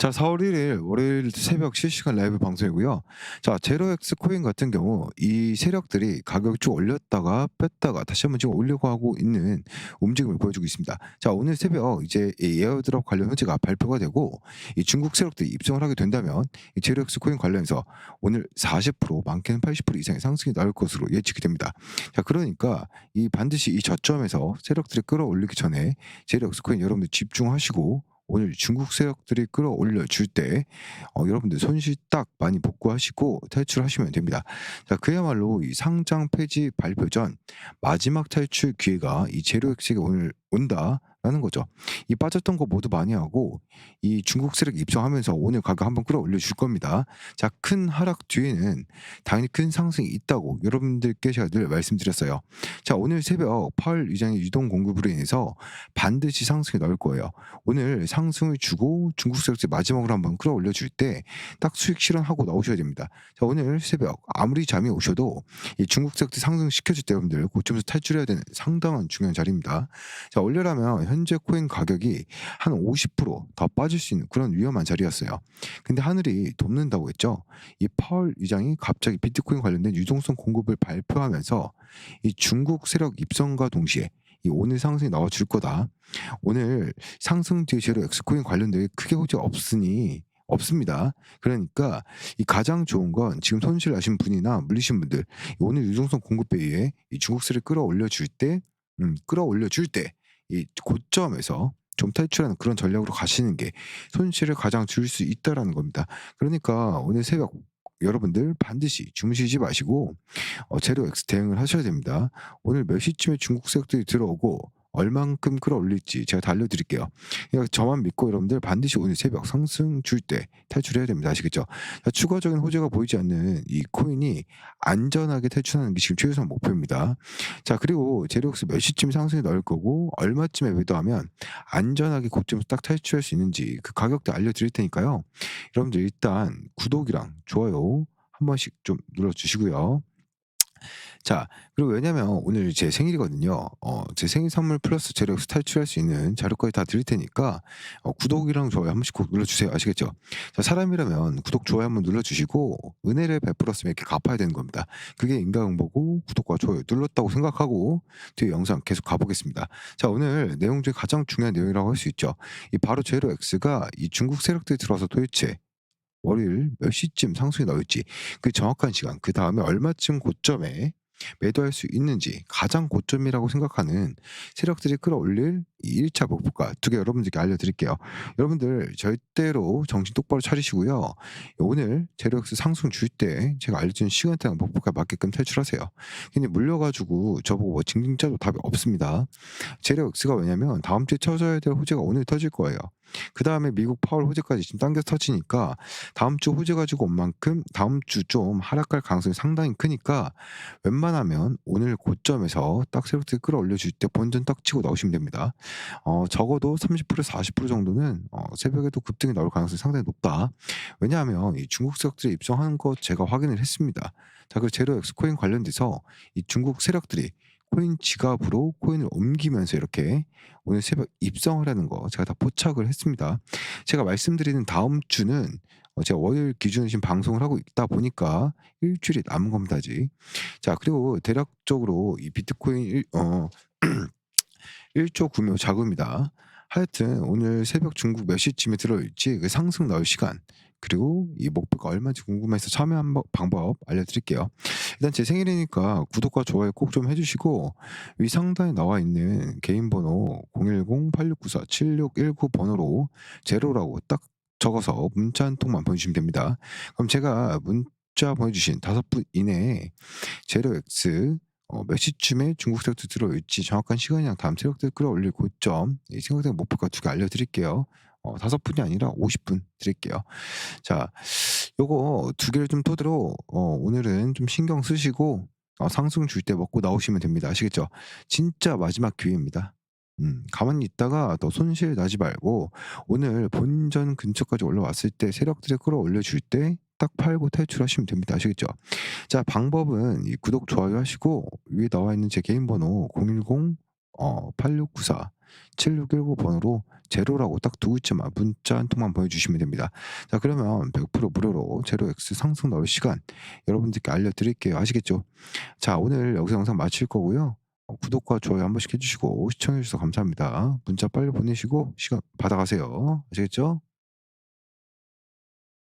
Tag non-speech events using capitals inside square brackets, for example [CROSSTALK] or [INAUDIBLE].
자, 4월 1일 월요일 새벽 실시간 라이브 방송이고요. 자, 제로엑스 코인 같은 경우 이 세력들이 가격을 쭉 올렸다가 뺐다가 다시 한번 지금 올려고 하고 있는 움직임을 보여주고 있습니다. 자, 오늘 새벽 이제 이 에어드롭 관련 호재가 발표가 되고 이 중국 세력들이 입성을 하게 된다면 이 제로엑스 코인 관련해서 오늘 40% 많게는 80% 이상의 상승이 나올 것으로 예측이 됩니다. 자, 그러니까 이 반드시 이 저점에서 세력들이 끌어올리기 전에 제로엑스 코인 여러분들 집중하시고 오늘 중국 세력들이 끌어올려 줄 때 어, 여러분들 손실 딱 많이 복구하시고 탈출하시면 됩니다. 자, 그야말로 이 상장 폐지 발표 전 마지막 탈출 기회가 이 제로엑스에 오늘 온다 라는 거죠. 이 빠졌던 거 모두 많이 하고 이 중국 세력 입성하면서 오늘 가격 한번 끌어올려 줄 겁니다. 자, 큰 하락 뒤에는 당연히 큰 상승이 있다고 여러분들께 제가 늘 말씀드렸어요. 자, 오늘 새벽 파월 위장의 유동 공급으로 인해서 반드시 상승이 나올 거예요. 오늘 상승을 주고 중국 세력들 마지막으로 한번 끌어올려 줄 때 딱 수익 실현하고 나오셔야 됩니다. 자, 오늘 새벽 아무리 잠이 오셔도 이 중국 세력들 상승시켜 줄 때 여러분들 고점에서 탈출해야 되는 상당한 중요한 자리입니다. 자, 올려라면 현재 코인 가격이 한 50%더 빠질 수 있는 그런 위험한 자리였어요. 근데 하늘이 돕는다고 했죠. 이 파월 위장이 갑자기 비트코인 관련된 유동성 공급을 발표하면서 이 중국 세력 입성과 동시에 이 오늘 상승이 나와 줄 거다. 오늘 상승 제로 엑스코인 관련된 크게 호재 없으니 없습니다. 그러니까 이 가장 좋은 건 지금 손실 나신 분이나 물리신 분들 오늘 유동성 공급에 의해 이 중국세를 끌어올려 줄 때, 음, 끌어올려 줄 때 이 고점에서 좀 탈출하는 그런 전략으로 가시는 게 손실을 가장 줄수 있다라는 겁니다. 그러니까 오늘 새벽 여러분들 반드시 주무시지 마시고 어, 제로 X 대응을 하셔야 됩니다. 오늘 몇 시쯤에 중국 세력들이 들어오고 얼만큼 끌어올릴지 제가 다 알려드릴게요. 그러니까 저만 믿고 여러분들 반드시 오늘 새벽 상승 줄 때 탈출해야 됩니다. 아시겠죠? 자, 추가적인 호재가 보이지 않는 이 코인이 안전하게 탈출하는 게 지금 최우선 목표입니다. 자 그리고 제로엑스 몇 시쯤 상승이 나올 거고 얼마쯤에 매도하면 안전하게 고점에서 딱 탈출할 수 있는지 그 가격도 알려드릴 테니까요. 여러분들 일단 구독이랑 좋아요 한 번씩 좀 눌러주시고요. 자, 그리고 왜냐면 오늘 제 생일이거든요. 어, 제 생일 선물 플러스 제로엑스 탈출할 수 있는 자료까지 다 드릴 테니까 어, 구독이랑 좋아요 한 번씩 꼭 눌러주세요. 아시겠죠? 자, 사람이라면 구독, 좋아요 한 번 눌러주시고 은혜를 베풀었으면 이렇게 갚아야 되는 겁니다. 그게 인간응보고 구독과 좋아요 눌렀다고 생각하고 뒤에 영상 계속 가보겠습니다. 자, 오늘 내용 중에 가장 중요한 내용이라고 할 수 있죠. 이 바로 제로엑스가 이 중국 세력들이 들어와서 도대체 월요일 몇 시쯤 상승이 나올지 그 정확한 시간 그 다음에 얼마쯤 고점에 매도할 수 있는지 가장 고점이라고 생각하는 세력들이 끌어올릴 이 1차 목표가 두 개 여러분들께 알려드릴게요. 여러분들 절대로 정신 똑바로 차리시고요. 오늘 제로엑스 상승 줄 때 제가 알려준 시간대랑 목표가 맞게끔 탈출하세요. 근데 물려가지고 저보고 뭐 징징 짜도 답이 없습니다. 제로엑스가 왜냐면 다음 주에 쳐져야 될 호재가 오늘 터질 거예요. 그 다음에 미국 파월 호재까지 지금 당겨서 터지니까 다음 주 호재 가지고 온 만큼 다음 주 좀 하락할 가능성이 상당히 크니까 웬만하면 오늘 고점에서 딱 세력들 끌어올려 줄 때 본전 딱 치고 나오시면 됩니다. 어, 적어도 30% 40% 정도는 어, 새벽에도 급등이 나올 가능성이 상당히 높다. 왜냐하면 이 중국 세력들이 입성하는 것 제가 확인을 했습니다. 자, 그 제로 엑스 코인 관련돼서 이 중국 세력들이 코인 지갑으로 코인을 옮기면서 이렇게 오늘 새벽 입성을 하는 거 제가 다 포착을 했습니다. 제가 말씀드리는 다음 주는 어, 제가 월요일 기준으로 지금 방송을 하고 있다 보니까 일주일이 남은 겁니다, 아직. 자, 그리고 대략적으로 이 비트코인 일, 어, [CLEARS THROAT] 1조 구매 자금이다. 하여튼 오늘 새벽 중국 몇 시쯤에 들어올지 그 상승 나올 시간 그리고 이 목표가 얼마인지 궁금해서 참여한 법- 방법 알려드릴게요. 일단 제 생일이니까 구독과 좋아요 꼭 좀 해주시고 위 상단에 나와 있는 개인 번호 010-8694-7619 번호로 제로라고 딱 적어서 문자 한 통만 보내주시면 됩니다. 그럼 제가 문자 보내주신 다섯 분 이내에 제로 X 어, 몇 시쯤에 중국 세력들 들어올지 정확한 시간이랑 다음 세력들 끌어올릴 고점 이 생각된 목표가 두 개 알려드릴게요. 어, 다섯 분이 아니라 50분 드릴게요. 자, 요거 두 개를 좀 토대로 어, 오늘은 좀 신경 쓰시고 어, 상승 줄 때 먹고 나오시면 됩니다. 아시겠죠? 진짜 마지막 기회입니다. 음, 가만히 있다가 더 손실 나지 말고 오늘 본전 근처까지 올라왔을 때 세력들이 끌어올려 줄 때 딱 팔고 탈출하시면 됩니다. 아시겠죠? 자, 방법은 이 구독, 좋아요 하시고 위에 나와 있는 제 개인 번호 010 어, 8694 7619 번호로 제로라고 딱 두 글자만 문자 한 통만 보내주시면 됩니다. 자 그러면 100% 무료로 제로엑스 상승 나올 시간 여러분들께 알려드릴게요. 아시겠죠? 자 오늘 여기서 영상 마칠 거고요. 어, 구독과 좋아요 한 번씩 해주시고 시청해주셔서 감사합니다. 문자 빨리 보내시고 시간 받아가세요. 아시겠죠?